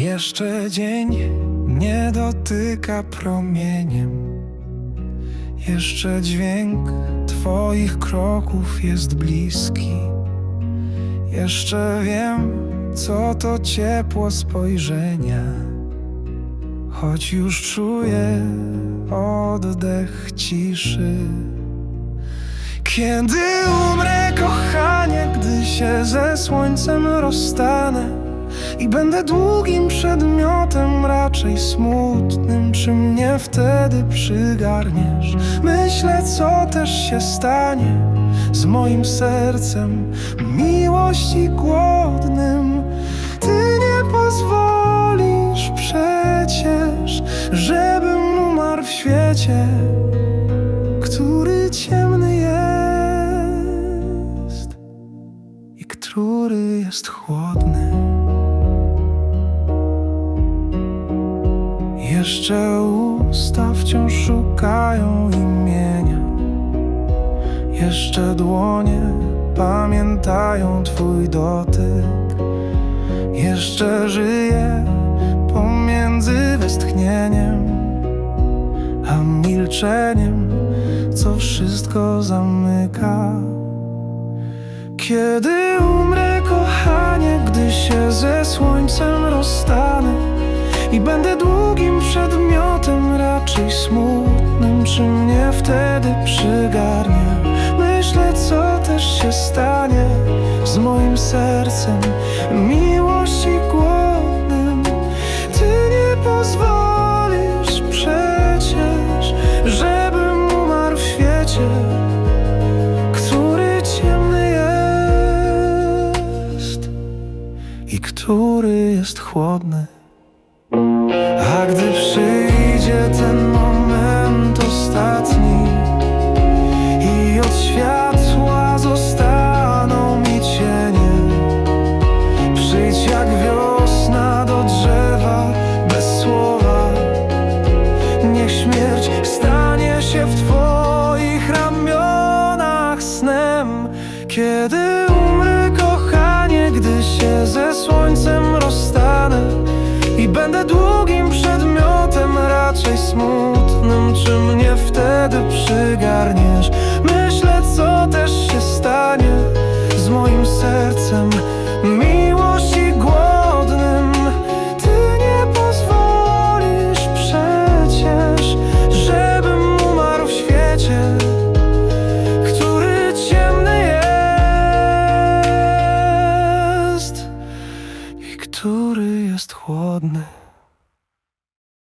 Jeszcze dzień nie dotyka promieniem. Jeszcze dźwięk Twoich kroków jest bliski. Jeszcze wiem, co to ciepło spojrzenia. Choć już czuję oddech ciszy. Kiedy umrę, kochanie, gdy się ze słońcem rozstanę i będę długim przedmiotem, raczej smutnym, czy mnie wtedy przygarniesz? Myślę, co też się stanie z moim sercem, miłości głodnym. Ty nie pozwolisz przecież, żebym umarł w świecie, który ciemny jest i który jest chłodny. Jeszcze usta wciąż szukają imienia. Jeszcze dłonie pamiętają Twój dotyk. Jeszcze żyję pomiędzy westchnieniem a milczeniem, co wszystko zamyka. Kiedy umrę, kochanie, gdy się ze słońcem i będę długim przedmiotem, raczej smutnym, czy mnie wtedy przygarnie? Myślę, co też się stanie z moim sercem, miłości głodnym. Ty nie pozwolisz przecież, żebym umarł w świecie który ciemny jest i który jest chłodny. A gdy przyjdzie ten moment ostatni i od światła zostaną mi cienie, przyjdź jak wiosna do drzewa bez słowa. Niech śmierć stanie się w Twoich ramionach snem. Kiedy czy mnie wtedy przygarniesz? Myślę, co też się stanie z moim sercem, miłości głodnym. Ty nie pozwolisz przecież, żebym umarł w świecie, który ciemny jest i który jest chłodny.